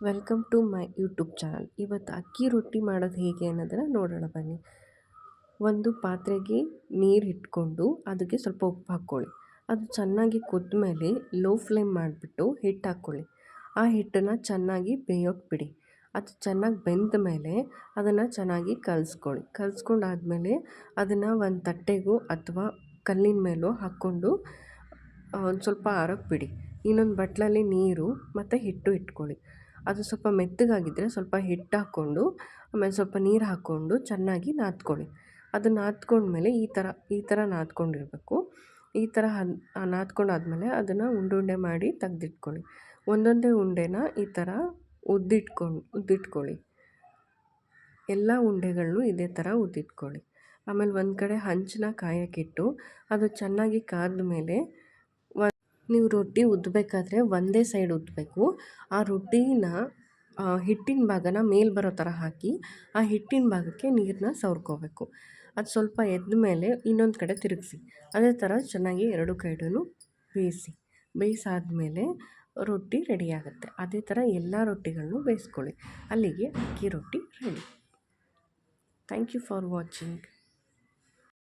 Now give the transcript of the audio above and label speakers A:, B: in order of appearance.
A: Welcome to my YouTube channel. ಇವತ್ತು ಅಕ್ಕಿ ರೊಟ್ಟಿ ಮಾಡೋದು ಹೇಗೆ ಅನ್ನೋದನ್ನು ನೋಡೋಣ ಬನ್ನಿ. ಒಂದು ಪಾತ್ರೆಗೆ ನೀರು ಇಟ್ಕೊಂಡು ಅದಕ್ಕೆ ಸ್ವಲ್ಪ ಉಪ್ಪು ಹಾಕ್ಕೊಳ್ಳಿ. ಅದು ಚೆನ್ನಾಗಿ ಮೇಲೆ ಲೋ ಫ್ಲೇಮ್ ಮಾಡಿಬಿಟ್ಟು ಹಿಟ್ಟು ಹಾಕ್ಕೊಳ್ಳಿ. ಆ ಹಿಟ್ಟನ್ನು ಚೆನ್ನಾಗಿ ಬೇಯೋಕ್ಕೆ ಬಿಡಿ. ಅದು ಚೆನ್ನಾಗಿ ಬೆಂದ ಮೇಲೆ ಅದನ್ನು ಚೆನ್ನಾಗಿ ಕಲಿಸ್ಕೊಳ್ಳಿ. ಕಲಿಸ್ಕೊಂಡಾದ್ಮೇಲೆ ಅದನ್ನು ಒಂದು ತಟ್ಟೆಗೂ ಅಥವಾ ಕಲ್ಲಿನ ಮೇಲೋ ಹಾಕ್ಕೊಂಡು ಒಂದು ಸ್ವಲ್ಪ ಆರಕ್ಕೆ ಬಿಡಿ. ಇನ್ನೊಂದು ಬಟ್ಲಲ್ಲಿ ನೀರು ಮತ್ತು ಹಿಟ್ಟು ಇಟ್ಕೊಳ್ಳಿ. ಅದು ಸ್ವಲ್ಪ ಮೆತ್ತಗಾಗಿದ್ದರೆ ಸ್ವಲ್ಪ ಹಿಟ್ಟು ಹಾಕ್ಕೊಂಡು, ಆಮೇಲೆ ಸ್ವಲ್ಪ ನೀರು ಹಾಕ್ಕೊಂಡು ಚೆನ್ನಾಗಿ ನಾದ್ಕೊಳ್ಳಿ. ಅದು ನಾದ್ಕೊಂಡ್ಮೇಲೆ ಈ ಥರ ಈ ಥರ ನಾದ್ಕೊಂಡಿರಬೇಕು. ಈ ಥರ ಹನ್ ನಾದ್ಕೊಂಡಾದ್ಮೇಲೆ ಅದನ್ನು ಉಂಡೆ ಉಂಡೆ ಮಾಡಿ ತೆಗ್ದಿಟ್ಕೊಳ್ಳಿ. ಒಂದೊಂದೇ ಉಂಡೆನ ಈ ಥರ ಉದ್ದಿಟ್ಕೊಂಡು ಉದ್ದಿಟ್ಕೊಳ್ಳಿ. ಎಲ್ಲ ಉಂಡೆಗಳನ್ನೂ ಇದೇ ಥರ ಉದ್ದಿಟ್ಕೊಳ್ಳಿ. ಆಮೇಲೆ ಒಂದು ಕಡೆ ಹಂಚನ್ನ ಕಾಯಕ್ಕಿಟ್ಟು ಅದು ಚೆನ್ನಾಗಿ ಕಾದ ಮೇಲೆ ನೀವು ರೊಟ್ಟಿ ಉದ್ದಬೇಕಾದ್ರೆ ಒಂದೇ ಸೈಡ್ ಉದ್ದಬೇಕು ಆ ರೊಟ್ಟಿನ ಹಿಟ್ಟಿನ ಭಾಗನ ಮೇಲೆ ಬರೋ ಥರ ಹಾಕಿ, ಆ ಹಿಟ್ಟಿನ ಭಾಗಕ್ಕೆ ನೀರನ್ನ ಸವ್ರ್ಕೋಬೇಕು. ಅದು ಸ್ವಲ್ಪ ಎದ್ದ ಮೇಲೆ ಇನ್ನೊಂದು ಕಡೆ ತಿರುಗಿಸಿ. ಅದೇ ಥರ ಚೆನ್ನಾಗಿ ಎರಡು ಕೈಡೂ ಬೇಯಿಸಿ. ಬೇಯಿಸಾದ್ಮೇಲೆ ರೊಟ್ಟಿ ರೆಡಿ ಆಗುತ್ತೆ. ಅದೇ ಥರ ಎಲ್ಲ ರೊಟ್ಟಿಗಳನ್ನು ಬೇಯಿಸ್ಕೊಳ್ಳಿ. ಅಲ್ಲಿಗೆ ಅಕ್ಕಿ ರೊಟ್ಟಿ ready. Thank you for watching.